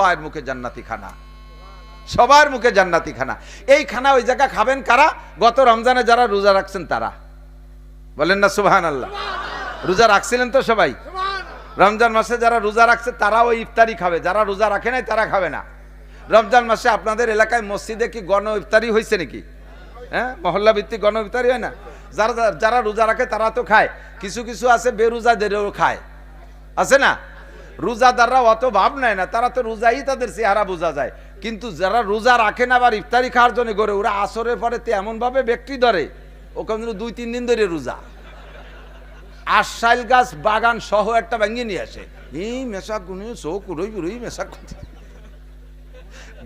সবার মুখে জান্নাতি খানা। সবার মুখে জান্নাতি খানা। এই খানা ওই জায়গা খাবেন কারা? গত রমজানে যারা রোজা রাখছেন তারা। বলেন না সুবহান আল্লাহ রোজা রাখছিলেন তো সবাই? রমজান মাসে যারা রোজা রাখছে তারা ওই ইফতারি খাবে। যারা রোজা রাখে নাই তারা খাবে না। রমজান মাসে আপনাদের এলাকায় মসজিদে কি গণ ইফতারি হয়েছে নাকি? হ্যাঁ? মহল্লা ভিত্তিক গণ ইফতারি হয় না? যারা যারা রোজা রাখে তারা তো খায়। কিছু কিছু আছে বেরোজাদেরও খায়। আছে না? রোজাদাররা অত ভাব নেয় না, তারা তো রোজাই তাদের চেহারা বোঝা যায়। কিন্তু যারা রোজা রাখে না আবার ইফতারি খাওয়ার জন্য করে ওরা আসরের পরে তো এমনভাবে ব্যক্তি ধরে ওখানে দুই, তিন দিন ধরে রোজা। আশাইল গাছ বাগান সহ একটা ভেঙে নিয়ে আসে। এই মেশা গুনে সো কুড়ই গুড়ই মেশা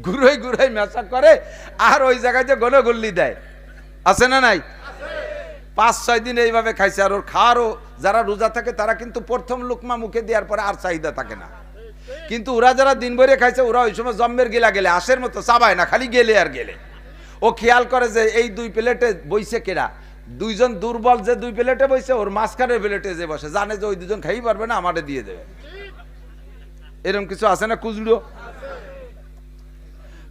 ঘুরোই ঘুরোই মেশা করে, আর ওই জায়গায় যে গনে গল্লি দেয়। আছে না নাই? পাঁচ, ছয় দিন এইভাবে খাইছে আর ওর খাওয়ারও যারা রোজা থাকে তারা কিন্তু প্রথম লুকমা মুখে দেওয়ার পরে আর চাহিদা থাকে না। কিন্তু ওরা যারা দিন ভরে খাইছে, ওরা ওই সময় জম্মের গেলা গেলে, আশের মতো চাবায় না, খালি গেলে আর গেলে। ও খেয়াল করে যে এই দুই প্লেটে বইছে কেরা দুইজন দুর্বল যে দুই প্লেটে বইছে, ওর মাঝখানের প্লেটে যে বসে, জানে যে ওই দুজন খাই পারবে না, আমারে দিয়ে দেবে। এরকম কিছু আছে না কুজড়ো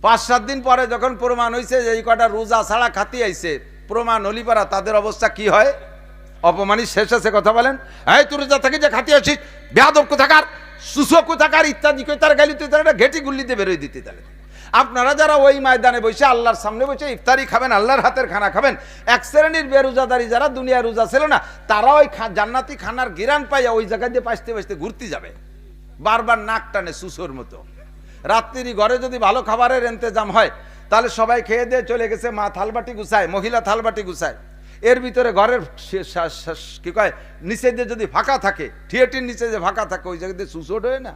পাঁচ, সাত দিন পরে যখন প্রমাণ হয়েছে যে এই কটা রোজা ছাড়া খাতি আইছে প্রমাণ হলিপারা তাদের অবস্থা কি হয়? অপমানি শেষ আছে কথা বলেন। এই তুই রোজা থেকে যে খাতি আছিস, বেয়াদব কোথাকার, সুসো কোথাকার, ইত্যাদি কই তার গালি তুই তার ঘেটি গুল্লিতে বেরোয় দিতে তাহলে। আপনারা যারা ওই ময়দানে বসে আল্লাহর সামনে বসে ইফতারি খাবেন, আল্লাহর হাতের খানা খাবেন, এক শ্রেণির বেরোজাদারি যারা দুনিয়া রোজা ছিল না, তারা ওই জান্নাতি খানার গিরান পাইয়া ওই জায়গা দিয়ে পাইতে পাইতে ঘুরতে যাবে। বারবার নাক টানে সুসোর মতো। রাত্রি ঘরে যদি ভালো খাবারের ইন্তজাম হয় তাহলে সবাই খেয়ে দিয়ে চলে গেছে মা থালবাটি গুছায় মহিলা থালবাটি গুছায়। এর ভিতরে ঘরের কি কয় নিচে দিয়ে যদি ফাঁকা থাকে থিয়েটির নিচে যে ফাঁকা থাকে ওই জায়গাতে সুসোট হয় না।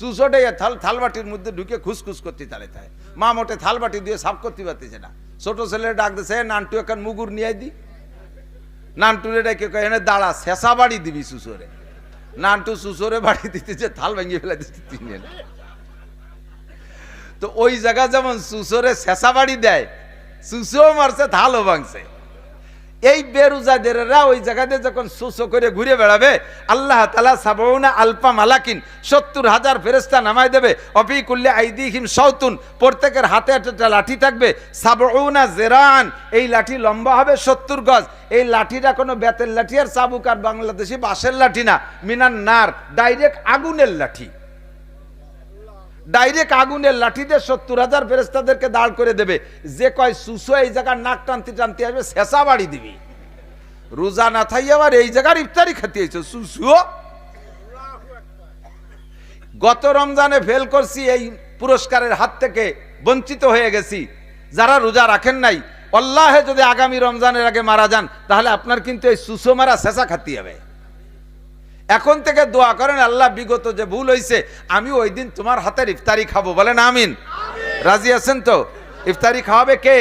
সুসোটে থাল থালবাটির মধ্যে ঢুকে খুসখুস করতে তালে তাই মা মোটে থালবাটি দিয়ে সাফ করতে পারতেছে না। ছোট ছেলে ডাক দিছে "এ, নান্টু এখন মুগুর নিয়ে দি। নান্টুরে ডেকে কয় এনে দাঁড়া শেষা বাড়ি দিবি সুসোরে নানটু সুসোরে বাড়ি দিতেছে থাল ভেঙে ফেলে দিতে তিনি তো ওই জায়গা যেমন সুসরে শেষা বাড়ি দেয়, সুসও মারছে থালও ভাঙছে। এই বেরুজাদেররা ওই জায়গাতে যখন সুসো করে ঘুরে বেড়াবে, আল্লাহ তালা সাবনা আলপা মালাকিন, সত্তর হাজার ফেরেস্তা নামাই দেবে। অফি কুল্লে আইদিহিম সৌতুন প্রত্যেকের হাতে একটা লাঠি থাকবে। সাবনা জেরান, এই লাঠি লম্বা হবে সত্তর গজ। এই লাঠিটা কোনো বেতের লাঠি আর চাবুক আর বাংলাদেশি বাঁশের লাঠি না মিনার নার ডাইরেক্ট আগুনের লাঠি। ডাইরেক্ট আগুনের লাঠি দিয়ে সত্তর হাজার ফেরেস্তাদেরকে দাঁড় করে দেবে। যে কয়, সুসো এই জায়গার নাক টানতে টানতে আসবে, শেষা বাড়ি দিবি। রোজা না থাই আবার এই জায়গার ইফতারি খেতে হয়েছে সুসুও। গত রমজানে ফেল করছি, এই পুরস্কারের হাত থেকে বঞ্চিত হয়ে গেছি। যারা রোজা রাখেন নাই অল্লাহে যদি আগামী রমজানের আগে মারা যান, তাহলে আপনার কিন্তু এই সুসো মারা শেষা খাতি হবে। এখন থেকে দোয়া করেন আল্লাহ বিগত যে ভুল হয়েছে আমি ওই দিন তোমার হাতের ইফতারি খাব। বলেন আমিন। রাজি আছেন তো? ইফতারি খাওয়াবে কে?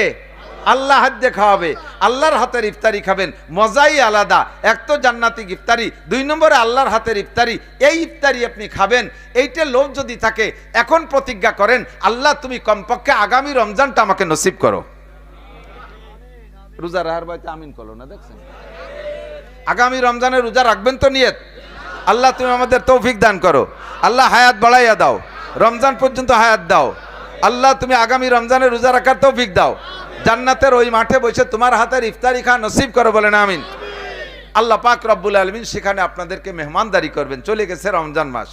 আল্লাহ হাত দিয়ে খাওয়াবে। আল্লাহর হাতের ইফতারি খাবেন মজাই আলাদা। এক তো জান্নাতিক ইফতারি দুই নম্বরে আল্লাহর হাতের ইফতারি। এই ইফতারি আপনি খাবেন এইটা লোভ যদি থাকে এখন প্রতিজ্ঞা করেন আল্লাহ তুমি কমপক্ষে আগামী রমজানটা আমাকে নসিব করো। রোজা রাহার বাড়িতে আমিন করল না দেখছেন? আগামী রমজানে রোজা রাখবেন তো নিয়ত? আল্লাহ, তুমি আমাদের তৌফিক দান করো। আল্লাহ, হায়াত বাড়াইয়া দাও। রমজান পর্যন্ত হায়াত দাও। আল্লাহ, তুমি আগামী রমজানে রোজা রাখার তৌফিক দাও। জান্নাতের ওই মাঠে বসে তোমার হাতের ইফতারি খা নসিব করো বলেন আমিন। আল্লাহ পাক রব্বুল আলমিন সেখানে আপনাদেরকে মেহমানদারি করবেন। চলে গেছে রমজান মাস।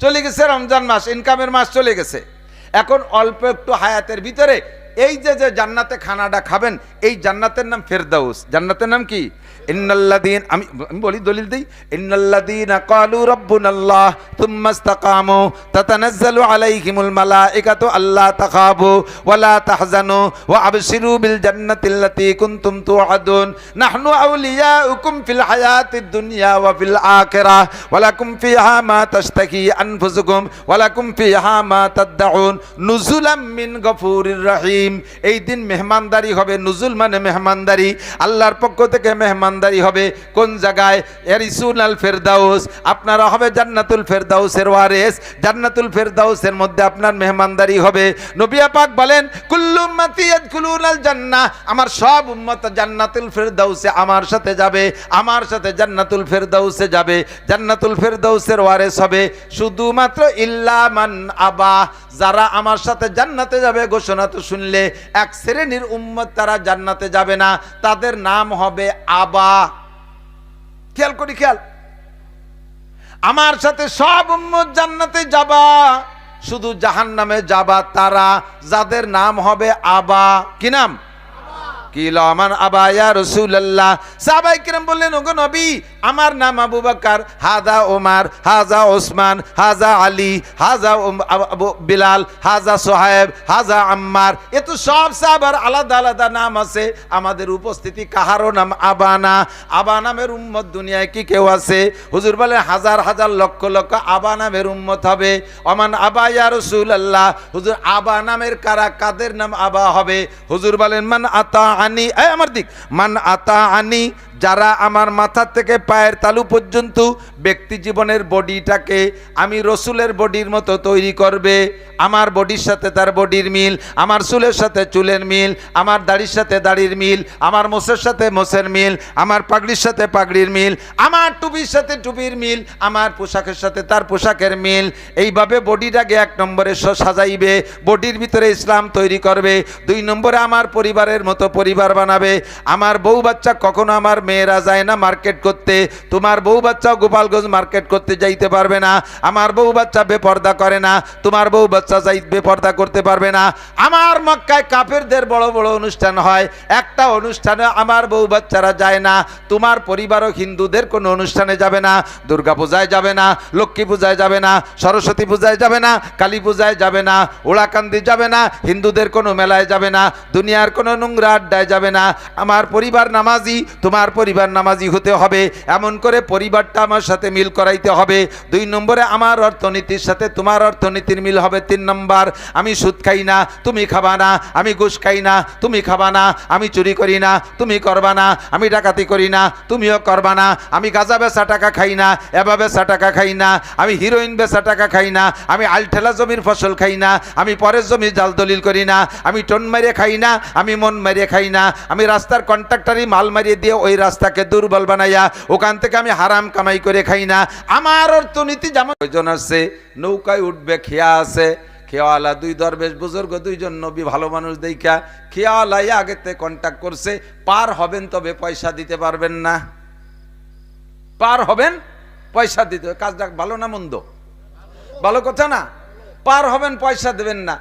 চলে গেছে রমজান মাস। ইনকামের মাস চলে গেছে। এখন অল্প একটু হায়াতের ভিতরে এই যে যে জান্নাতে খানাটা খাবেন, এই জান্নাতের নাম ফেরদাউস। জান্নাতের নাম কি? ইন্নাল্লাদিন আমি আমি বলি, দলিল দিই। ইন্নাল্লাদিনা ক্বালু রাব্বুনাল্লাহ থুম্মা ইসতাকামু তাতানাজ্জালু আলাইহিমুল মালাইকাতু আল্লা তাখাবু ওয়ালা তাহজানু ওয়া আবশিরু বিল জান্নাতিল্লাতী কুনতুম তুআদুন। নাহনু আউলিয়াউকুম ফিল হায়াতিদ দুনিয়া ওয়া ফিল আখিরাহ ওয়ালাকুম ফিহা মা তাশতাকি আনফুসুকুম। ওয়ালাকুম ফিহা মা তাদউন নুজুলাম মিন গফুরির রহিম। করিম, এই দিন মেহমানদারি হবে, নুজুল মানে মেহমানদারি। আল্লাহর পক্ষ থেকে মেহমানদারি হবে। কোন জায়গায়? এরিসুন আল ফেরদাউস, আপনারা হবে জান্নাতুল ফেরদাউসের ওয়ারেস। জান্নাতুল ফেরদাউসের মধ্যে আপনার মেহমানদারি হবে। নবিয়া পাক বলেন, কুল্লু উম্মতি ইয়াদখুলুন জান্নাহ। আমার সব উম্মত জান্নাতুল ফেরদাউসে আমার সাথে যাবে, আমার সাথে জান্নাতুল ফেরদাউসে যাবে। জান্নাতুল ফেরদাউসের ওয়ারেস হবে শুধুমাত্র ইল্লা মান আবা। যারা আমার সাথে জান্নাতে যাবে, ঘোষণা তো শুনলে এক শ্রেণির উম্মত তারা জান্নাতে যাবে না। তাদের নাম হবে আবা। খেয়াল করি খেয়াল। আমার সাথে সব উম্মত জান্নাতে যাবা শুধু জাহান্নামে যাবা তারা। যাদের নাম হবে আবা। কি নাম? কিল আমার আবা ইয়া রাসূলুল্লাহ। সাহাবাই কিরাম বললেন ওগো নবী আমার নাম আবু বকর, হাজা ওমার হাজা ওসমান হাজা আলী, হাজা বিলাল, হাজা সোহায়েব, হাজা আম্মার। এ তো সব সাহাবার আলাদা আলাদা নাম আছে। আমাদের উপস্থিতি কাহারও নাম আবানা। আবা নামের উম্মত দুনিয়ায় কি কেউ আছে? হুজুর বলে, হাজার হাজার, লক্ষ লক্ষ আবা নামের উম্মত হবে। অমান আবা ইয়া রাসূলুল্লাহ। হুজুর, আবা নামের কারা, কাদের নাম আবা হবে? হুজুর বলেন, মান আতা আনি আমার দিক, মান আতা আনি যারা আমার মাথা থেকে পায়ের তালু পর্যন্ত ব্যক্তি জীবনের বডিটাকে আমি রসুলের বডির মতো তৈরি করবে। আমার বডির সাথে তার বডির মিল, আমার চুলের সাথে চুলের মিল, আমার দাড়ির সাথে দাড়ির মিল, আমার মোষের সাথে মোষের মিল, আমার পাগড়ির সাথে পাগড়ির মিল, আমার টুপির সাথে টুপির মিল, আমার পোশাকের সাথে তার পোশাকের মিল। এইভাবে বডিটাকে এক নম্বরে সাজাইবে, বডির ভিতরে ইসলাম তৈরি করবে, দুই নম্বরে আমার পরিবারের মতো পরিবার বানাবে। আমার বউ বাচ্চা কখনো আমার মেয়েরা যায় না মার্কেট করতে। তোমার বউ বাচ্চাও গোপালগঞ্জ মার্কেট করতে যাইতে পারবে না। আমার বউ বাচ্চা বেপর্দা করে না। তোমার বউ বাচ্চা যাই বেপর্দা করতে পারবে না। আমার মক্কায় কাফেরদের বড় বড় অনুষ্ঠান হয়। একটা অনুষ্ঠানে আমার বউ বাচ্চারা যায় না। তোমার পরিবারও হিন্দুদের কোনো অনুষ্ঠানে যাবে না। দুর্গা পূজায় যাবে না। লক্ষ্মী পূজায় যাবে না। সরস্বতী পূজায় যাবে না। কালী পূজায় যাবে না। ওড়াকান্দি যাবে না। হিন্দুদের কোনো মেলায় যাবে না। দুনিয়ার কোনো নোংরা আড্ডায় যাবে না। আমার পরিবার নামাজি, তোমার পরিবার নামাজি হতে হবে। এমন করে পরিবারটা আমার সাথে মিল করাইতে হবে দুই নম্বরে আমার অর্থনীতির সাথে তোমার অর্থনীতির মিল হবে তিন নম্বর আমি সুদ খাই না তুমি খাবা না আমি ঘুষ খাই না তুমি খাবা না আমি চুরি করি না তুমি করবা না আমি ডাকাতি করি না তুমিও করবা না আমি গাঁজা বেচা টাকা খাই না এবা বেচা টাকা খাই না আমি হিরোইন বেচা টাকা খাই না আমি আলঠেলা জমির ফসল খাই না আমি পরের জমি জাল দলিল করি না আমি টন মারিয়ে খাই না আমি মন মারিয়ে খাই না আমি রাস্তার কন্ট্রাক্টারি মাল মারিয়ে দিয়ে ওই রাস্তাকে দুর্বল বানাইয়া ওখান থেকে আমি হারাম কামাই করে খাই না। আমার অর্থনীতি যেমন প্রয়োজন আছে? নৌকায় উঠবে, খেয়া আছে। খেয়াওয়ালা দুই দরবেশ বুজুর্গ, দুইজন নবী, ভালো মানুষ দেখা। খেয়াওয়ালাই আগেতে কন্ট্যাক্ট করছে। পার হবেন তবে পয়সা দিতে পারবেন না। পার হবেন, পয়সা দিতে হবে। কাজটা ভালো না মন্দ? ভালো কথা না? পার হবেন, পয়সা দেবেন না।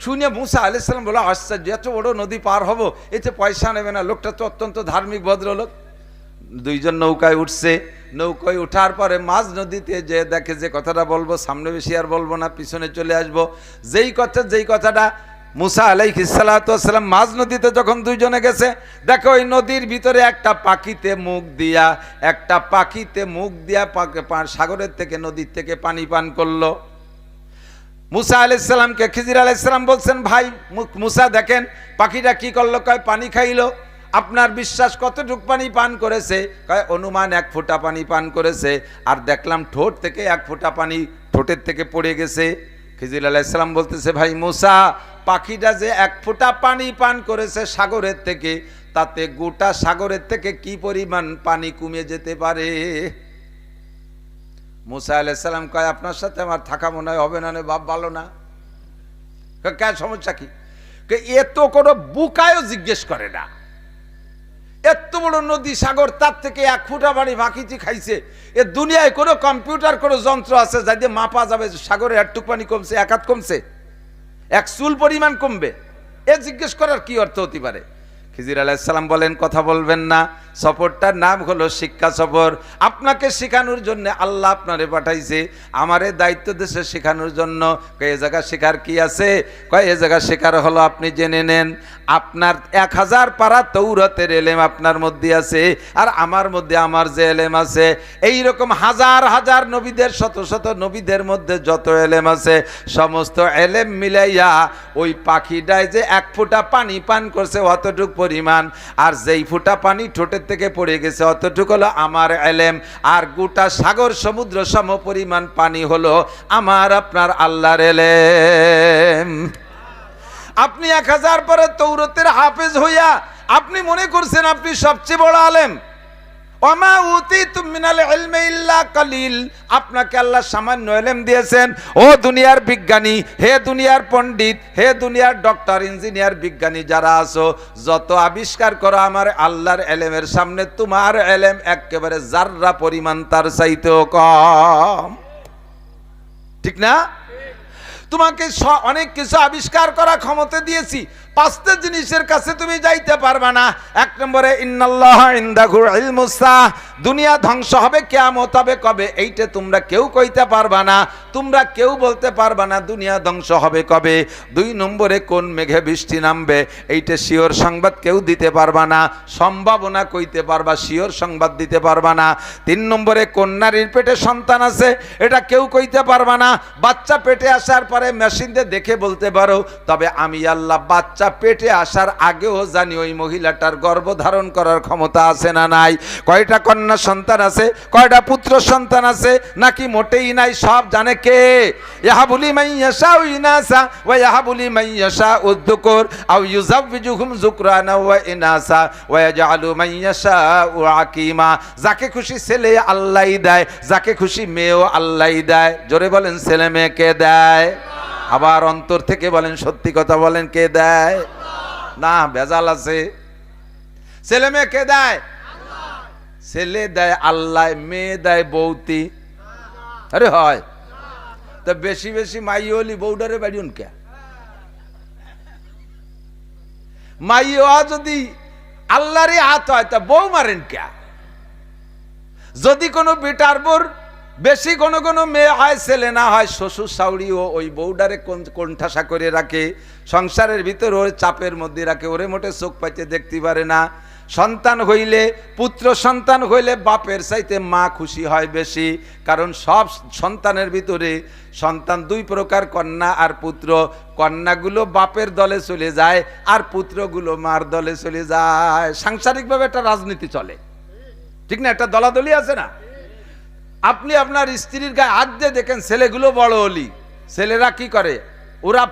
শুনে মুসা আলাইসালাম বলে, আশ্চর্য, এত বড় নদী পার হব। এতে পয়সা নেবে না। লোকটা তো অত্যন্ত ধার্মিক, ভদ্রলোক। দুইজন নৌকায় উঠছে। নৌকায় ওঠার পরে মাঝ নদীতে যে দেখে যে কথাটা বলব, সামনে বেশি আর বলব না, পিছনে চলে আসব। যেই কথা, যেই কথাটা মুসা আলাইহিসালাম মাঝ নদীতে যখন দুইজনে গেছে, দেখো ওই নদীর ভিতরে একটা পাখিতে মুখ দিয়া, একটা পাখিতে মুখ দিয়া সাগরের থেকে, নদীর থেকে পানি পান করল। মুসা আলাইসাল্লামকে খিজির আলাইসাল্লাম বলছেন, ভাই মুসা দেখেন, পাখিটা কি করল? কয়, পানি খাইলো। আপনার বিশ্বাস কতটুক পানি পান করেছে? কয়, অনুমান এক ফোঁটা পানি পান করেছে। আর দেখলাম ঠোঁট থেকে এক ফোঁটা পানি ঠোঁটের থেকে পড়ে গেছে। খিজির আলাইসাল্লাম বলতেছে, ভাই মুসা, পাখিটা যে এক ফোঁটা পানি পান করেছে সাগরের থেকে, তাতে গোটা সাগরের থেকে কি পরিমাণ পানি কমে যেতে পারে? মুসা আলাইসাল্লাম কয়, আপনার সাথে আমার থাকা মনে হয় হবে না বাপ ভালো না। কে সমস্যা কি? এ তো কোনো বুকায়ও জিজ্ঞেস করে না। এত বড় নদী সাগর, তার থেকে এক ফুটা বাড়ি বাকিটি খাইছে। এ দুনিয়ায় কোনো কম্পিউটার, কোনো যন্ত্র আছে যাই দিয়ে মাপা যাবে সাগরে একটুক পানি কমছে, এক হাত কমছে? এক চুল পরিমাণ কমবে? এ জিজ্ঞেস করার কি অর্থ হতে পারে? খিজির আলাইসাল্লাম বলেন, কথা বলবেন না। সফরটার নাম হলো শিক্ষা সফর। আপনাকে শেখানোর জন্য আল্লাহ আপনারে পাঠাইছে। আমারে দায়িত্ব দেশে শেখানোর জন্য। কয়ে জায়গা শেখার কি আছে? কয়ে, এ জায়গা শেখার হলো, আপনি জেনে নেন। আপনার এক হাজার পারা তৌরতের এলেম আপনার মধ্যে আছে। আর আমার মধ্যে আমার যে এলেম আছে এই রকম হাজার হাজার নবীদের, শত শত নবীদের মধ্যে যত এলেম আছে, সমস্ত এলেম মিলাইয়া ওই পাখিটায় যে এক ফোঁটা পানি পান করছে, অতটুক পরিমাণ আর যেই ফুটা পানি ঠোঁটের থেকে পড়ে গেছে, অতটুকু হলো আমার এলেম। আর গোটা সাগর সমুদ্র সম পরিমাণ পানি হলো আমার আপনার আল্লাহর এলেম। আপনি এক হাজার পরে তৌরতের হাফেজ হইয়া আপনি মনে করছেন আপনি সবচেয়ে বড় আলেম? ওমা উতি মিনাল ইলমে ইল্লা কালিল। আপনাকে আল্লাহ সামান্য এলেম দিয়েছেন। ও দুনিয়ার বিজ্ঞানী, হে দুনিয়ার পণ্ডিত, হে দুনিয়ার ডক্টর, ইঞ্জিনিয়ার বিজ্ঞানী যারা আছো, যত আবিষ্কার করো আমার আল্লাহর এলেমের সামনে, তোমার এলেম একেবারে জাররা পরিমাণ তার চাইতেও কম। ঠিক না? তোমাকে অনেক কিছু আবিষ্কার করা ক্ষমতা দিয়েছি। পাঁচটা জিনিসের কাছে তুমি যাইতে পারবে না। এক নম্বরে, ইন্নাল্লাহ দুনিয়া ধ্বংস হবে, কেয়ামত হবে, কবে? এইটা তোমরা কেউ কইতে পারবা না। তোমরা কেউ বলতে পারবা না দুনিয়া ধ্বংস হবে কবে। দুই নম্বরে, কোন মেঘে বৃষ্টি নামবে? এইটা শিওর সংবাদ কেউ দিতে পারবা না। সম্ভাবনা কইতে পারবা, শিওর সংবাদ দিতে পারবা না। তিন নম্বরে, কোন নারীর পেটে সন্তান আছে? এটা কেউ কইতে পারবা না। বাচ্চা পেটে আসার পরে মেশিন দিয়ে দেখে বলতে পারো, তবে আমি আল্লাহ বাচ্চা পেটে আসার আগেও জানি ওই মহিলাটার গর্ভধারণ করার ক্ষমতা আছে না নাই। কয়টা কন্যা সন্তান আছে, কয়টা পুত্র সন্তান আছে, নাকি মোটেই নাই, সব জানে কে? ইয়াহাবুলি মাইয়াশা ইনাসা ওয়া ইয়াহাবুলি মাইয়াশা উদ্দুকুর আও ইউজাউযুহুম যুকরানা ওয়া ইনাসা ওয়া ইয়াজআলু মাইয়াশা আকিমা। যাকে খুশি ছেলে আল্লাহই দেয়, যাকে খুশি মেয়েও আল্লাহই দেয়। জোরে বলেন, ছেলে মেয়েকে দেয়? আবার অন্তর থেকে বলেন, সত্যি কথা বলেন, কে দেয়? না, ভেজাল আছে। ছেলে মেয়ে কে দেয়? ছেলে দেয় আল্লাহ, মেয়ে দেয় বৌতি। আরে হয়। তা বেশি বেশি মাই হলি বৌডারে বাড়িউন কে? মাই যদি আল্লাহরই হাত হয়, তা বউ মারেন কে? যদি কোনো বেটার বোর বেশি কোনো কোনো মেয়ে হয়, ছেলে না হয়, শ্বশুর শাউরিও ওই বউডারে কোন- কোণঠাসা করে রাখে, সংসারের ভিতর ওর চাপের মধ্যে রাখে, ওরে মোটে চোখ পাইতে দেখতে পারে না। সন্তান হইলে, পুত্র সন্তান হইলে বাপের চাইতে মা খুশি হয় বেশি, কারণ সব সন্তানের ভিতরে সন্তান দুই প্রকার, কন্যা আর পুত্র। কন্যাগুলো বাপের দলে চলে যায় আর পুত্রগুলো মার দলে চলে যায়। সাংসারিকভাবে একটা রাজনীতি চলে। ঠিক না? একটা দলাদলি আছে না? আপনি আপনার স্ত্রীর গায়ে হাত দিয়ে দেখেন, ছেলেগুলো বড় হলি ছেলেরা কি করে? ওরা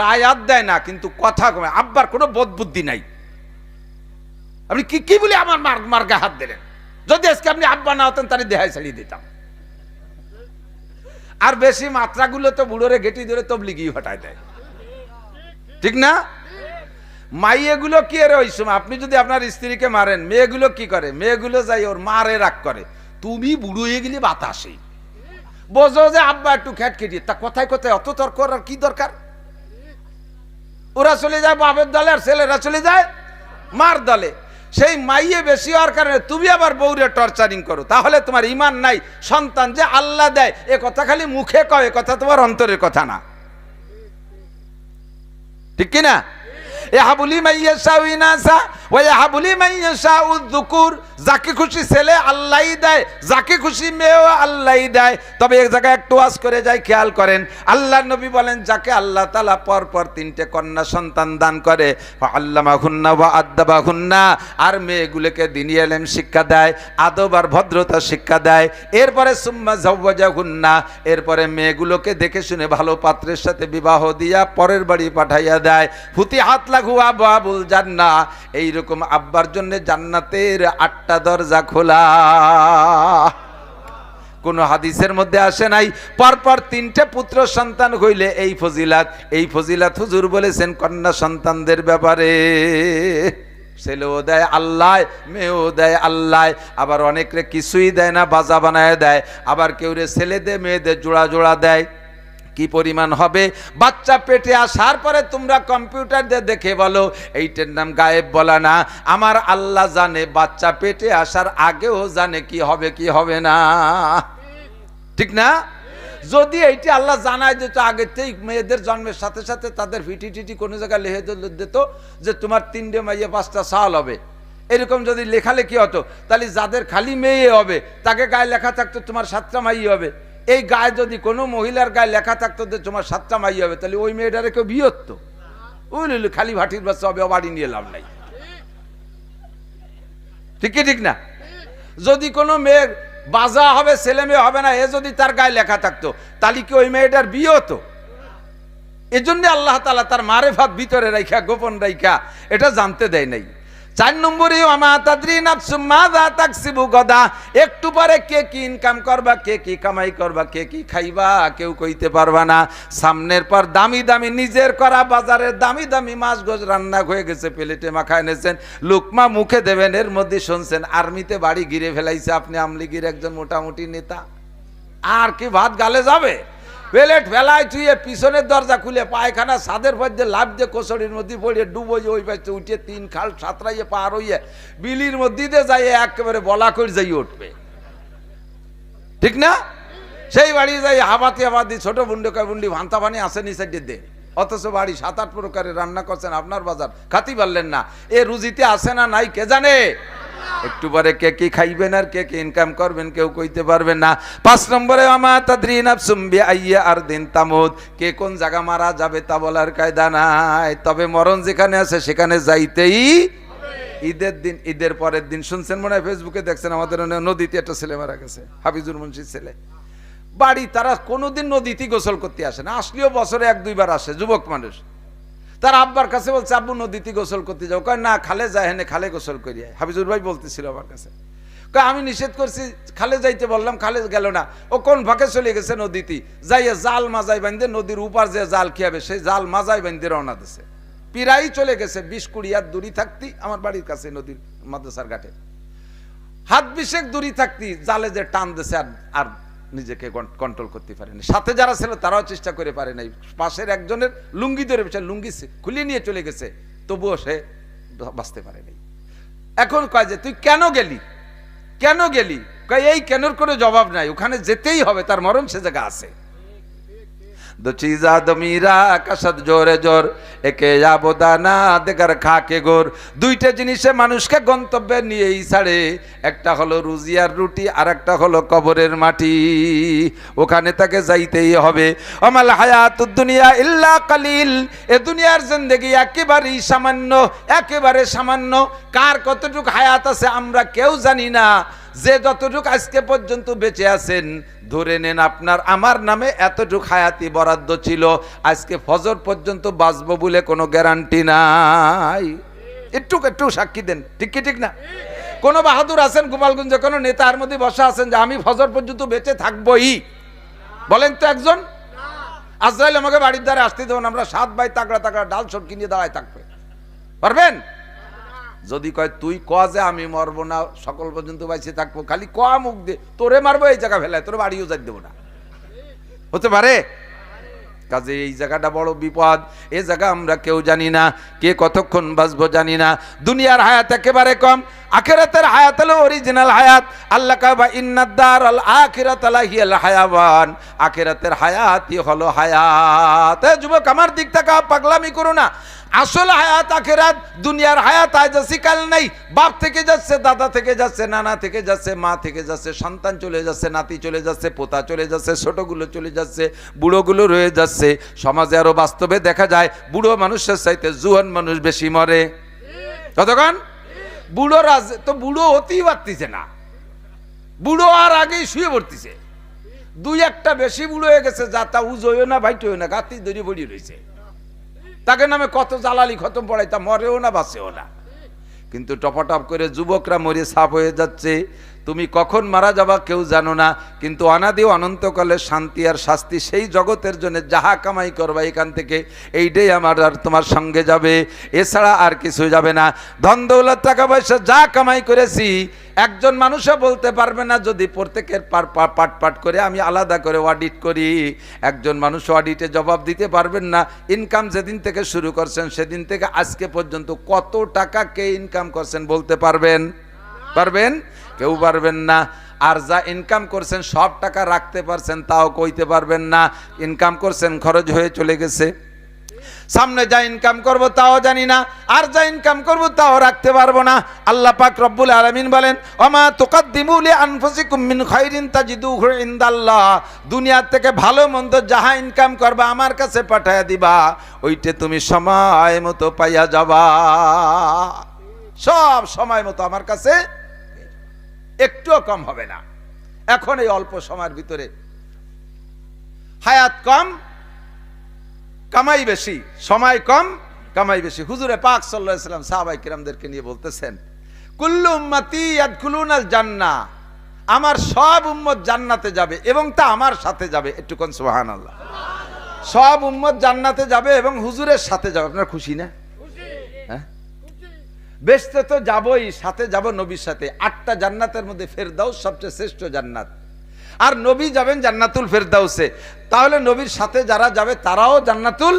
গায়ে হাত দেয় না, কিন্তু কথা কমে আব্বার কোনো বোধ বুদ্ধি নাই। আপনি কি কি বলে আমার মার মার গায়ে হাত দিলেন? যদি আজকে আপনি আব্বা না হতেন, তাহলে দেহায় ছাড়িয়ে দিতাম। আর বেশি মাত্রাগুলো তো বুড়োরে গেটি ধরে তবলিগি হটায় দেয়। ঠিক না? মাইয়েগুলো কি এর ওই সময়? আপনি যদি আপনার স্ত্রীকে মারেন, মেয়েগুলো কি করে? মেয়েগুলো যাই ওর মারে রাগ করে। তুমি বুড়ো হয়ে গেলে বাতাসে বোঝো যে আব্বা একটু খেটি তা কোথায় কোথায়? অত তর্ক আর কি দরকার? ওরা চলে যায় বাপের দলে আর ছেলেরা চলে যায় মার দলে। সেই মাইয়ে বেশি হওয়ার কারণে তুমি আবার বউরে টর্চারিং করো। তাহলে তোমার ইমান নাই, সন্তান যে আল্লাহ দেয়, এ কথা খালি মুখে কয় কথা তোমার অন্তরের কথা না। ঠিক কিনা? ইয়াহাবুলি মাইয়াশা ইনাসা ওয়া ইয়াহাবুলি মাইয়াশা উযুকুর। যাকে খুশি ছেলে আল্লাহই দেয়, যাকে খুশি মেয়েও আল্লাহই দেয়। তবে এক জায়গায় একটু করে খেয়াল করেন আল্লাহ নবী বলেন, যাকে আল্লাহ পর তিনটে কন্যা সন্তান দান করে আল্লামাহুন্না ওয়া আদ্দাবাহুন্না, আর মেয়েগুলোকে দিনী এলেম শিক্ষা দেয়, আদব আর ভদ্রতা শিক্ষা দেয়। এরপরে সুম্মা জাওয়াজাহুন্না এরপরে মেয়েগুলোকে দেখে শুনে ভালো পাত্রের সাথে বিবাহ দিয়া পরের বাড়ি পাঠাইয়া দেয়। ফুতি হাত জান্না এইরকম আব্বার জন্য জান্নাতের আটটা দরজা খোলা। কোন হাদিসের মধ্যে আসে নাই পরপর তিনটে পুত্র সন্তান হইলে এই ফজিলাত। এই ফজিলাত হুজুর বলেছেন, কন্যা সন্তানদের ব্যাপারে। ছেলেও দেয় আল্লাহ, মেয়েও দেয় আল্লাহ। আবার অনেকরে কিছুই দেয় না, বাজা বানায় দেয়। আবার কেউ রে ছেলে দে মেয়েদের জোড়া জোড়া দেয়। কি পরিমাণ হবে? বাচ্চা পেটে আসার পরে তোমরা কম্পিউটার দিয়ে দেখে বলো, এইটার নাম গায়েব বলা না। আমার আল্লাহ জানে, বাচ্চা পেটে আসার আগেও জানে কি হবে কি হবে না। ঠিক না? যদি এইটি আল্লাহ জানায় যেত দিত আগেতেই মেয়েদের জন্মের সাথে সাথে তাদের ফিটি টিটি কোনো জায়গায় লেহে দিত যে তোমার তিনটে মাইয়ে পাঁচটা সাল হবে। এরকম যদি লেখালে লেখালেখি হতো, তাহলে যাদের খালি মেয়ে হবে, তাকে গায়ে লেখা থাকতো তোমার সাতটা মাইয়ে হবে। এই গায়ে যদি কোনো মহিলার গায়ে লেখা থাকতো যে তোমার সাতটা মাই হবে, তাহলে ওই মেয়েটারে কেউ বিয়ে ওই খালি ভাটির বাচ্চা হবে বাড়ি নিয়ে লাভ নাই। ঠিক ঠিক না? যদি কোনো মেয়ের বাজা হবে, ছেলে মেয়ে হবে না, এ যদি তার গায়ে লেখা থাকতো, তাহলে কি ওই মেয়েটার বিয়ে হতো এজন্য আল্লাহ তালা তার মারে ভাত ভিতরে রাইখা, গোপন রাইখা, এটা জানতে দেয় নাই। চার নম্বরে একটু পরে, কে কি ইনকাম করবা, কে কি কামাই করবা, কে কি খাইবা? কেউ কইতে পারবা না। সামনের পর দামি দামি নিজের করা বাজারে দামি দামি মাছ গোছ রান্না হয়ে গেছে, প্লেটে মাখা এনেছেন। লুকমা মুখে দেবেন, এর মধ্যে শুনছেন, আর্মিতে বাড়ি ঘিরে ফেলাইছে আপনি আমলিগির একজন মোটামুটি নেতা। আর কি ভাত গালে যাবে? প্লেট ফেলায় থুয়ে পিছনের দরজা খুলে পায়খানা সাদের মধ্যে লাভ দিয়ে কোসড়ির মধ্যে পড়িয়ে ডুবো যে ওই পাশে উঠে তিন খাল সাঁতরাইয়ে পার হইয়ে বিলির মধ্যে দিয়ে যাই একেবারে বলা করে যাই উঠবে। ঠিক না? সেই বাড়ি যাই হাবাতি হাবাতি ছোট বুন্ডকা বুন্ডি ভান্তা পানি আসে নি সাইডে দে। অথচ বাড়ি সাত আট প্রকারের রান্না করছেন আপনার বাজার, খাতি পারলেন না। এ রুজিতে আসে না নাই কে জানে? একটু পরে কে কি খাইবেন আর কে কি ইনকাম করবেন কেউ কইতে পারবেন না। পাঁচ নম্বরে আমা তাদ্রিন সুম্বি আইয়া আর দিন তামুদ। কে কোন জায়গা মারা যাবে তা বলার কায়দা নাই। তবে মরণ যেখানে আছে সেখানে যাইতেই ঈদের দিন, ঈদের পরের দিন। শুনছেন মনে হয় ফেসবুকে দেখছেন আমাদের নদীতে একটা ছেলে মারা গেছে, হাফিজুর মুন্সির ছেলে। বাড়ি, তারা কোনোদিন নদীতে গোসল করতে আসে না। আসলেও বছরে এক দুইবার আসে, যুবক মানুষ। তার আব্বার কাছে বলছে, আব্বু, নদীতে গোসল করতে যাও। কয়, না খালে যায় হেনে খালে গোসল করি আয়। হাফিজুর ভাই বলতেছিল আমার কাছে। কয়, আমি নিষেধ করছি খালে যাইতে বললাম খালে গেল না। ও কোন ফাঁকে চলে গেছে নদীতে? যাইয়া জাল মাজাই বান্ধে নদীর উপার যে জাল খেয়াবে, সেই জাল মাজাই বান্ধে রওনা দিছে। পিরাই চলে গেছে, বিশ কুড়ি হাত দূরি থাকতি আমার বাড়ির কাছে নদীর মাদ্রাসার ঘাটে। হাত বিশেক দূরি থাকতি, জালে যে টান দিছে আর নিজেকে কন্ট্রোল করতে পারেনি। সাথে যারা ছিল তারাও চেষ্টা করে পারে নাই। পাশের একজনের লুঙ্গি ধরে সে লুঙ্গি খুলে নিয়ে চলে গেছে, তবুও সে বাঁচতে বাঁচতে পারেনি এখন কয় যে, তুই কেন গেলি? কেন গেলি? কয়, এই কেনর কোনো জবাব নাই। ওখানে যেতেই হবে, তার মরম সে জায়গা আছে। দো চিজা দমিরা, কাসাদ জোরে জোর, একে যাবদানা দেখার খাকে গোর। দুইটা জিনিসে মানুষকে গন্তব্যে নিয়েই ছাড়ে। একটা হলো রুজি আর রুটি আর একটা হলো কবরের মাটি। ওখানে তাকে যাইতেই হবে। অমাল হায়াত দুনিয়া ইল্লা কালিল। এ দুনিয়ার জিন্দেগি একেবারেই সামান্য, একেবারে সামান্য। কার কতটুকু হায়াত আছে আমরা কেউ জানি না। যে যতটুক আজকে পর্যন্ত বেঁচে আছেন, ধরে নেন আপনার, আমার নামে এতটুক হায়াতি বরাদ্দ ছিল, আজকে ফজর পর্যন্ত বাঁচব বলে কোনো গ্যারান্টি নাই। একটু একটু সাক্ষী দেন, ঠিক কি, ঠিক না? কোনো বাহাদুর আছেন গোপালগঞ্জে? কোনো নেতার মধ্যে বসা আছেন যে আমি ফজর পর্যন্ত বেঁচে থাকবোই? বলেন তো একজন। আজরাইল আমাকে বাড়ির দ্বারে আসতে দেবেন, আমরা সাত বাই তাগড়া তাগড়া ডাল সটকি নিয়ে দাঁড়ায় থাকবে। পারবেন? যদি কয়, তুই ক যে আমি মরবো না, সকল পর্যন্ত বাইসে থাকব, খালি ক মুখ দে তোরে মারবো এই জায়গা ফেলায়, তোর বাড়িও যাই দেবো না। হতে পারে? কাজে এই জায়গাটা বড় বিপদ, এ জায়গা আমরা কেউ জানি না, কে কতক্ষণ বাঁচবো জানি না। দুনিয়ার হায়াত একেবারে কম আখেরাতের হায়াত হলো অরিজিনাল হায়াত। আল্লাহ কাবা ইন্নাদ্দার আল আখিরাত আলাহিয়াল হায়াবান আখেরাতের হায়াতই হলো হায়াত। যুবক, আমার দিক থেকে পাগলামি করো না। আসল হায়াত আখেরাত, দুনিয়ার হায়াত আজ কাল নাই। বাপ থেকে যাচ্ছে, দাদা থেকে যাচ্ছে, নানা থেকে যাচ্ছে, মা থেকে যাচ্ছে, সন্তান চলে যাচ্ছে, নাতি চলে যাচ্ছে, পোতা চলে যাচ্ছে, ছোটগুলো চলে যাচ্ছে, বুড়োগুলো রয়ে যাচ্ছে। সমাজে আরও বাস্তবে দেখা যায়, বুড়ো মানুষের চাইতে জুয়ান মানুষ বেশি মরে। কতক্ষণ? বুড়ো রাজ, তো বুড়ো হতেই পারতিছে না। বুড়ো আর আগেই শুয়ে পড়তিছে। দুই একটা বেশি বুড়ো হয়ে গেছে, যা তা উজোয় না ভাইটও না, গাতি দড়ি পড়ি রয়েছে তাকে নামে কত জ্বালালি খতম পড়াই তা মরেও না, বাঁচেও না। কিন্তু টপাটপ করে যুবকরা মরে সাপ হয়ে যাচ্ছে। তুমি কখন মারা যাবা কেউ জানো না, কিন্তু অনাদি ও অনন্তকালের শান্তি আর শাস্তি সেই জগতের জন্য যাহা কামাই করবা এখান থেকে, এইটাই আমার আর তোমার সঙ্গে যাবে। এছাড়া আর কিছু যাবে না। ধন দৌলত, টাকা পয়সা যা কামাই করেছি, একজন মানুষও বলতে পারবে না যদি প্রত্যেকের পাট পাট করে আমি আলাদা করে অডিট করি। একজন মানুষ অডিটে জবাব দিতে পারবেন না। ইনকাম যেদিন থেকে শুরু করছেন, সেদিন থেকে আজকে পর্যন্ত কত টাকা কে ইনকাম করছেন বলতে পারবেন? পারবেন? কেউ পারবেন না। আর যা ইনকাম করছেন, সব টাকা রাখতে পারছেন, তাও কইতে পারবেন না। ইনকাম করছেন, খরচ হয়ে চলে গেছে। সামনে যা ইনকাম করব, তাও জানি না। আর যা ইনকাম করব, তাও রাখতে পারব না। আল্লাহ পাক রব্বুল আলামিন বলেন, ওমা তুকাদ্দিমু লি আনফুসিকুম মিন খাইরিন তাজিদুহু ইনদাল্লাহ। দুনিয়ার থেকে ভালো মন্দ যাহা ইনকাম করবা, আমার কাছে পাঠায়া দিবা। ওইটে তুমি সময় মতো পাইয়া যাবা। সব সময় মতো আমার কাছে একটুও কম হবে না। এখন এই অল্প সময়ের ভিতরে হায়াত কম, কামাই বেশি, সময় কম, কামাই বেশি। হুজুরে পাক সাল্লাম সাহাবাই কিরামদেরকে নিয়ে বলতেছেন, কুল্লু উম্মতি জান্নাহ আমার সব উম্মত জান্নাতে যাবে এবং তা আমার সাথে যাবে। একটু কোন সুবহানাল্লাহ। সব উম্মত জান্নাতে যাবে এবং হুজুরের সাথে যাবে। আপনার খুশি না? বেসতে তো যাবই, সাথে যাব নবীর সাথে। আটটা জান্নাতের মধ্যে ফেরদাউস সবচেয়ে শ্রেষ্ঠ জান্নাত। আর নবী যাবেন জান্নাতুল ফেরদাউসে। তাহলে নবীর সাথে যারা যাবে, তারাও জান্নাতুল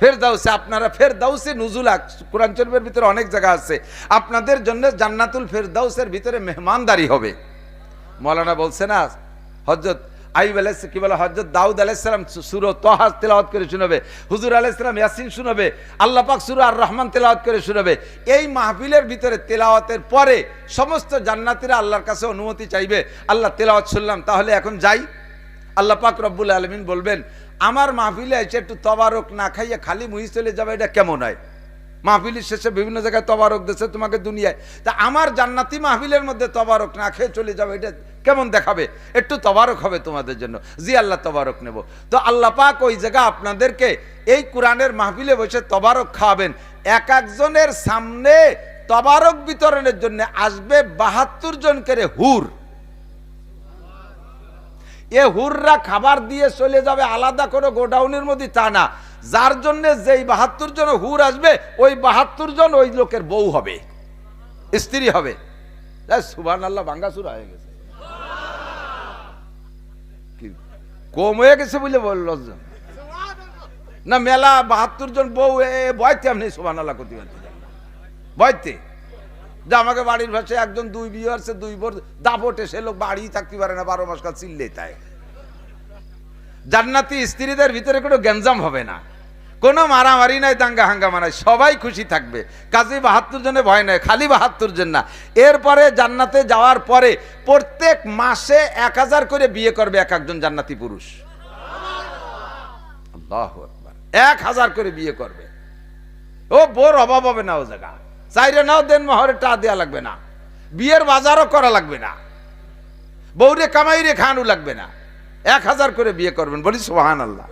ফেরদাউসে। আপনারা ফেরদাউসে নুজুলা কোরআন শরীফের ভিতরে অনেক জায়গা আছে। আপনাদের জন্য জান্নাতুল ফেরদাউসের ভিতরে মেহমানদারি হবে। মৌলানা বলছে না হজরত আইব আলাইস কি বলে হজরত দাউদ আলাইসালাম সুরো তহাজ তেলাওয়াত করে শুনবে, হুজুর আলাইসালাম ইয়াসিন শুনবে, আল্লাহ পাক সুরো আর রহমান তেলাওয়াত করে শুনবে। এই মাহফিলের ভিতরে তেলাওয়াতের পরে সমস্ত জান্নাতিরা আল্লাহর কাছে অনুমতি চাইবে, আল্লাহ তেলাওয়াত শুনলাম, তাহলে এখন যাই। আল্লাহ পাক রব্বুল আলমিন বলবেন, আমার মাহফিলে এসে একটু তবারক না খাইয়ে খালি মুহি চলে যাবে, এটা কেমন হয়? মাহফিলের শেষে বিভিন্ন জায়গায় তবারক দিচ্ছে তোমাকে দুনিয়ায়। তা আমার জান্নাতি মাহফিলের মধ্যে তবারক না খেয়ে চলে যাবে, এটা কেমন দেখাবে? একটু তবারক হবে তোমাদের জন্য। জি, আল্লাহ তবারক নেব। তো আল্লাহ পাক ওই জায়গা আপনাদেরকে এই কোরআনের মাহফিলে বসে তবারক খাওয়াবেন। এক একজনের সামনে তবারক বিতরণের জন্য আসবে বাহাত্তর জন করে হুর। এ হুররা খাবার দিয়ে চলে যাবে, আলাদা কোনো গোডাউনের মধ্যে তা না। যার জন্য যেই বাহাত্তর জন হুর আসবে, ওই বাহাত্তর জন ওই লোকের বউ হবে, স্ত্রী হবে। সুবান আল্লাহ বাঙ্গাসুর হয়ে গেছে। কম হয়ে গেছে বলে বলল না, মেলা বাহাত্তর জন বউ বয়তে আপনি সুবান আল্লাহ করতে পারছি বয়তে? যে আমাকে বাড়ির ভাষায় একজন দুই বিয়ে আছে দুই বোর দাপটে সে লোক বাড়ি থাকতে পারে না, বারো মাস কাল চিল্লে তাই। জান্নাতি স্ত্রীদের ভিতরে কোনো গ্যাঞ্জাম হবে না। কোনো মারামারি নাই, দাঙ্গা হাঙ্গামা নাই, সবাই খুশি থাকবে। কাজী বাহাত্তর জনে ভয় নাই, খালি বাহাত্তর জন না। এরপরে জান্নাতে যাওয়ার পরে প্রত্যেক মাসে এক হাজার করে বিয়ে করবে এক একজন জান্নাতি পুরুষ। এক হাজার করে বিয়ে করবে। ও বোর অভাব হবে না ও জায়গা। চাইরে নাও, দেন মহরে টা দেওয়া লাগবে না। বিয়ের বাজারও করা লাগবে না। বউরে কামাইরে খানু লাগবে না। এক হাজার করে বিয়ে করবেন, বলি সোহান আল্লাহ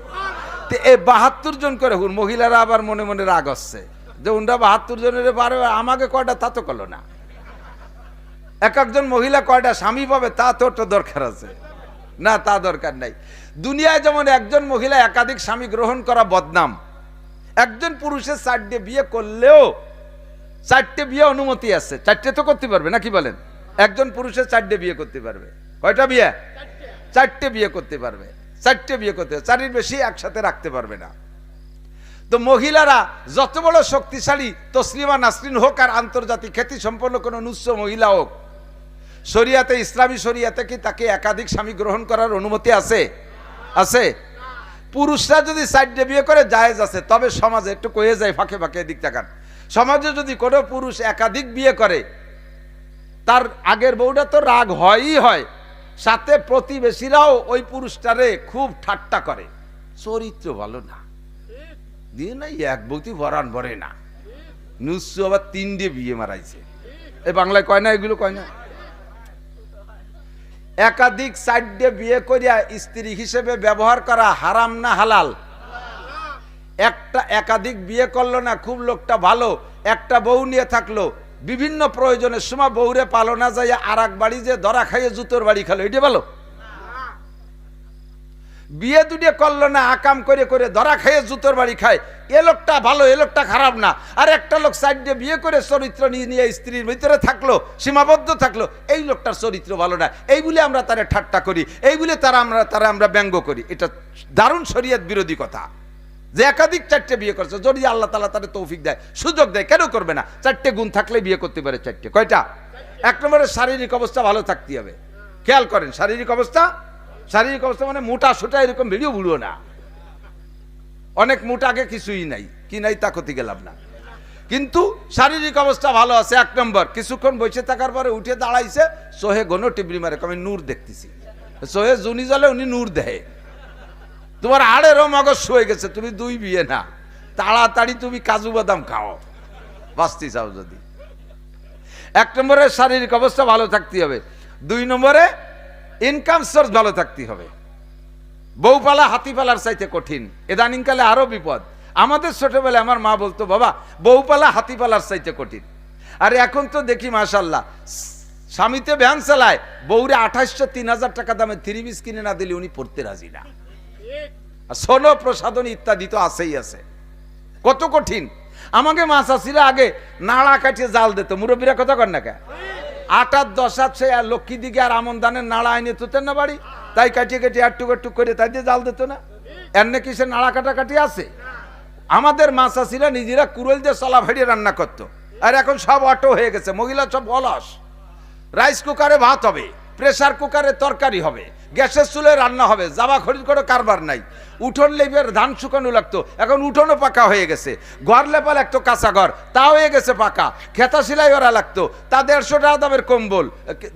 তো বাহাত্তর জন করে হুন মহিলারা আবার মনে মনে রাগ আসছে যে উনরা বাহাত্তর জনের পারে আমাকে কয়টা তা তো করল না। এক একজন মহিলা কয়টা স্বামী পাবে তা তো একটা দরকার আছে। না, তা দরকার নাই। দুনিয়ায় যেমন একজন মহিলা একাধিক স্বামী গ্রহণ করা বদনাম, একজন পুরুষের চারটে বিয়ে করলেও চারটে বিয়ে অনুমতি আছে। চারটে তো করতে পারবে, নাকি বলেন? একজন পুরুষের চারটে বিয়ে করতে পারবে। কয়টা বিয়ে? চারটে বিয়ে করতে পারবে। চারটে বিয়ে করতে চারির বেশি একসাথে রাখতে পারবে না। তো মহিলারা যত বড় শক্তিশালী তসলিমা নাসরিন হোক আর আন্তর্জাতিক খ্যাতি সম্পন্ন কোনো নুস্য মহিলা হোক, শরিয়াতে, ইসলামী শরিয়াতে কি তাকে একাধিক স্বামী গ্রহণ করার অনুমতি আছে? আছে। পুরুষরা যদি চারটে বিয়ে করে, জায়েজ আছে, তবে সমাজে একটু কয়ে যায়, ফাঁকে ফাঁকে দিক তাকান। সমাজে যদি কোনো পুরুষ একাধিক বিয়ে করে, তার আগের বউটা তো রাগ হয়ই হয়। সাথে প্রতিবেশীরাও ওই পুরুষটারে খুব ঠাট্টা করে। চরিত্র ভালো না। দিয়ে না এক বউতি বরান ভরে না। নুসু আবার তিনটে বিয়ে মারাইছে। এই বাংলায় কয় না, এগুলো কয় না? একাধিক চারটে বিয়ে করিয়া স্ত্রী হিসেবে ব্যবহার করা হারাম না হালাল? একটা একাধিক বিয়ে করল না, খুব লোকটা ভালো, একটা বউ নিয়ে থাকল বিভিন্ন প্রয়োজনের সময় বউরে পালনা যাইয়া আর বাড়ি যে ধরা খাইয়ে জুতোর বাড়ি খেলো, এটা ভালো বিয়ে দুটে করল না, আকাম করে করে ধরা খাইয়ে জুতোর বাড়ি খায়। এ লোকটা ভালো, এ লোকটা খারাপ না। আর একটা লোক সাইডে বিয়ে করে চরিত্র নিয়ে নিয়ে স্ত্রীর ভিতরে থাকল, সীমাবদ্ধ থাকল, এই লোকটার চরিত্র ভালো না। এই বলে আমরা তারা ঠাট্টা করি, এই বলে তারা আমরা তারা আমরা ব্যঙ্গ করি। এটা দারুণ শরীয়ত বিরোধী কথা। যে একাধিক চারটে বিয়ে করছে, যদি আল্লাহ তালা তাদের তৌফিক দেয়, সুযোগ দেয়, কেন করবে না? চারটে গুণ থাকলে বিয়ে করতে পারে চারটে। কয়টা? এক নম্বরে শারীরিক অবস্থা ভালো থাকতে হবে। খেয়াল করেন, শারীরিক অবস্থা শারীরিক অবস্থা মানে মোটা সোটা এরকম ভিডিও বুড়ো না। অনেক মোটাকে কিছুই নাই, কি নাই তা ক্ষতি গেলাম না। কিন্তু শারীরিক অবস্থা ভালো আছে, এক নম্বর, কিছুক্ষণ বসে থাকার পরে উঠে দাঁড়াইছে, সোহে গনো টিবরি মারে আমি নূর দেখতেছি। সোহে জুনি জলে উনি নূর দেয় তোমার আড়েরও মগজ হয়ে গেছে, তুমি দুই বিয়ে না। তাড়াতাড়ি তুমি কাজু বাদাম খাও। বাঁচতে চাও যদি। এক নম্বরে শারীরিক অবস্থা ভালো থাকতে হবে। দুই নম্বরে ইনকাম সোর্স ভালো থাকতে হবে। বউপালা হাতিপালার চাইতে কঠিন। এদানিংকালে আরও বিপদ। আমাদের ছোটবেলায় আমার মা বলতো, বাবা, বউপালা হাতিপালার চাইতে কঠিন। আর এখন তো দেখি মাশাল্লাহ স্বামীতে ভ্যান চালায়, বউরে আঠাশশো, তিন হাজার টাকা দামে থ্রি পিস কিনে না দিলে উনি পড়তে রাজি না। সোনো প্রসাদনী ইত্যাদি তো আছেই আছে। কত কঠিন। আমাকে মাছ আসিরা আগে নাড়া কাটিয়ে জাল দিত। মুরব্বীরা কথা কর না কে? আটার দশাত সে আর লক্ষ্মী দিকে আর আমন দানের নাড়া আইনে তুতেন না বাড়ি? তাই কাটিয়ে কাটিয়ে আর টুক টুক করে তাই দিয়ে জাল দিত না? এর নাকি সে নাড়া কাটা কাটি আছে? আমাদের মাছ আসিরা নিজেরা কুড়েল দিয়ে চলা ভেড়িয়ে রান্না করতো। আর এখন সব অটো হয়ে গেছে। মহিলা সব অলস। রাইস কুকারে ভাত হবে, প্রেসার কুকারে তরকারি হবে। গ্যাসের চুলে রান্না হবে, জামা খরিদ করে কারবার নাই। উঠোন লেবের ধান শুকানো লাগতো, এখন উঠোনও পাকা হয়ে গেছে। ঘর লেপা লাগতো, কাঁচা ঘর, তা হয়ে গেছে পাকা। খেতা সেলাই ওরা লাগতো, তা দেড়শো টাকা দামের কম্বল,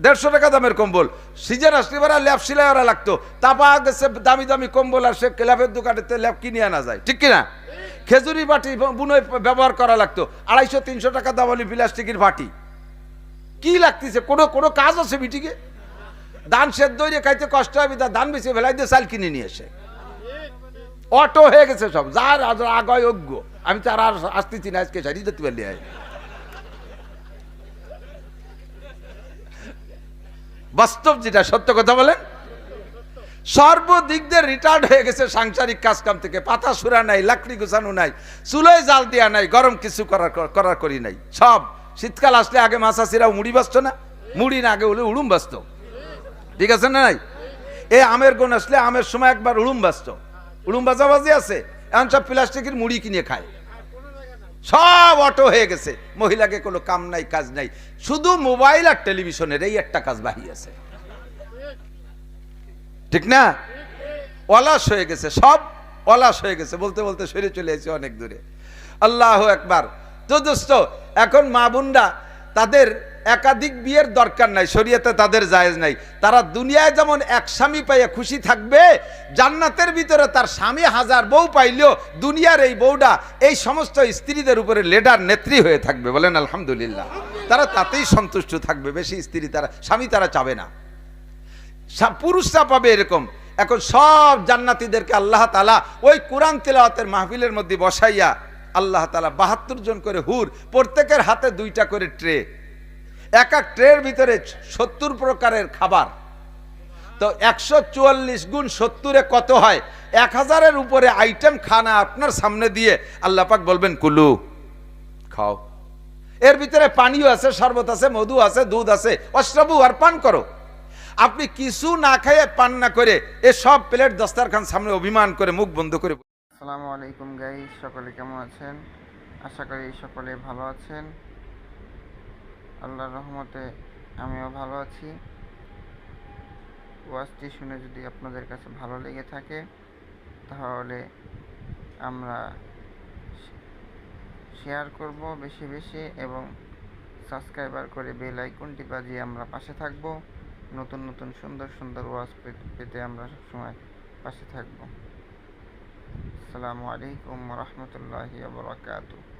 দেড়শো টাকা দামের কম্বল, সিজন আসলে এবার ল্যাপ সেলাই ওরা লাগতো। তা পাওয়া গেছে দামি দামি কম্বল আর সে ল্যাপের দোকানেতে ল্যাপ কিনে আনা যায়, ঠিক কিনা? খেজুরি বাটি বুনোয় ব্যবহার করা লাগতো, আড়াইশো তিনশো টাকা দামালি প্লাস্টিকের বাটি। কি লাগতেছে? কোনো কোনো কাজ আছে বিটিকে ধান সেদ্ধ হয়ে খাইতে কষ্ট হবে, তা ধান বেশি ভেলাই দিয়ে চাল কিনে নিয়ে এসে। অটো হয়ে গেছে সব, যার আগায় অজ্ঞ। আমি তার আর আসতেছি না আজকে, সারি যেতে পারলি বাস্তব যেটা, সত্য কথা বলেন? সর্বদিক দিয়ে রিটায়ার্ড হয়ে গেছে সাংসারিক কাজকাম থেকে। পাতা সুরা নাই, লাকড়ি গুছানো নাই, চুলোয় জাল দেওয়া নাই, গরম কিছু করার করার করি নাই। সব, শীতকাল আসলে আগে মাছাসিরা মুড়ি বাঁচত না? মুড়ি না, আগে হলে উড়ুম বাঁচত। ঠিক আছে না নাই? এই আমের গুণ আসলে আমের সময় একবার উড়ুম বাঁচত উড়ুম বাজাবাজি আছে, এখন সব প্লাস্টিকের মুড়ি কিনে খায়। সব অটো হয়ে গেছে, মহিলাকে কোনো কাম নাই, কাজ নাই। শুধু মোবাইল আর টেলিভিশনের এই একটা কাজ বাহি আছে। ঠিক না? অলাস হয়ে গেছে, সব অলাস হয়ে গেছে, বলতে বলতে সরে চলে এসেছে অনেক দূরে। আল্লাহ একবার। তো দোস্ত, এখন মা বোনরা তাদের একাধিক বিয়ের দরকার নাই, শরীয়তে তাদের জায়েজ নাই। তারা দুনিয়ায় যেমন এক স্বামী পাইয়া খুশি থাকবে, জান্নাতের ভিতরে তার স্বামী হাজার বউ পাইলেও দুনিয়ার এই বউটা এই সমস্ত স্ত্রীদের উপরে লেডার নেত্রী হয়ে থাকবে বলেন আলহামদুলিল্লাহ। তারা তাতেই সন্তুষ্ট থাকবে, বেশি স্ত্রী তারা, স্বামী তারা চাবে না। পুরুষরা পাবে এরকম। এখন সব জান্নাতীদেরকে আল্লাহ তালা ওই কোরআন তেলাওয়াতের মাহফিলের মধ্যে বসাইয়া আল্লাহ তালা বাহাত্তর জন করে হুর, প্রত্যেকের হাতে দুইটা করে ট্রে। এক এক ট্রের ভিতরে সত্তর প্রকারের খাবার। তো একশো চুয়াল্লিশ গুণ সত্তরে কত হয়? এক হাজারের উপরে আইটেম খানা আপনার সামনে দিয়ে আল্লাহ পাক বলবেন, কুলু, খাও। এর ভিতরে পানিও আছে, শরবত আছে, মধু আছে, দুধ আছে, অশ্রবু আর পান করো। আপনি কিছু না খেয়ে পান না করে এ সব প্লেট দস্তারখান সামনে অভিমান করে মুখ বন্ধ করে আসসালামু আলাইকুম গাইস, সকলে কেমন আছেন? আশা করি সকলে ভালো আছেন। আল্লাহর রহমতে আমিও ভালো আছি। ওয়াজটি শুনে যদি আপনাদের কাছে ভালো লেগে থাকে, তাহলে আমরা শেয়ার করব বেশি বেশি এবং সাবস্ক্রাইবার করে বেল আইকনটি বাজিয়ে আমরা পাশে থাকব। নতুন নতুন সুন্দর সুন্দর ওয়াজ পেতে আমরা সবসময় পাশে থাকব। আসসালামু আলাইকুম রহমতুল্লাহি বারকাতুহ।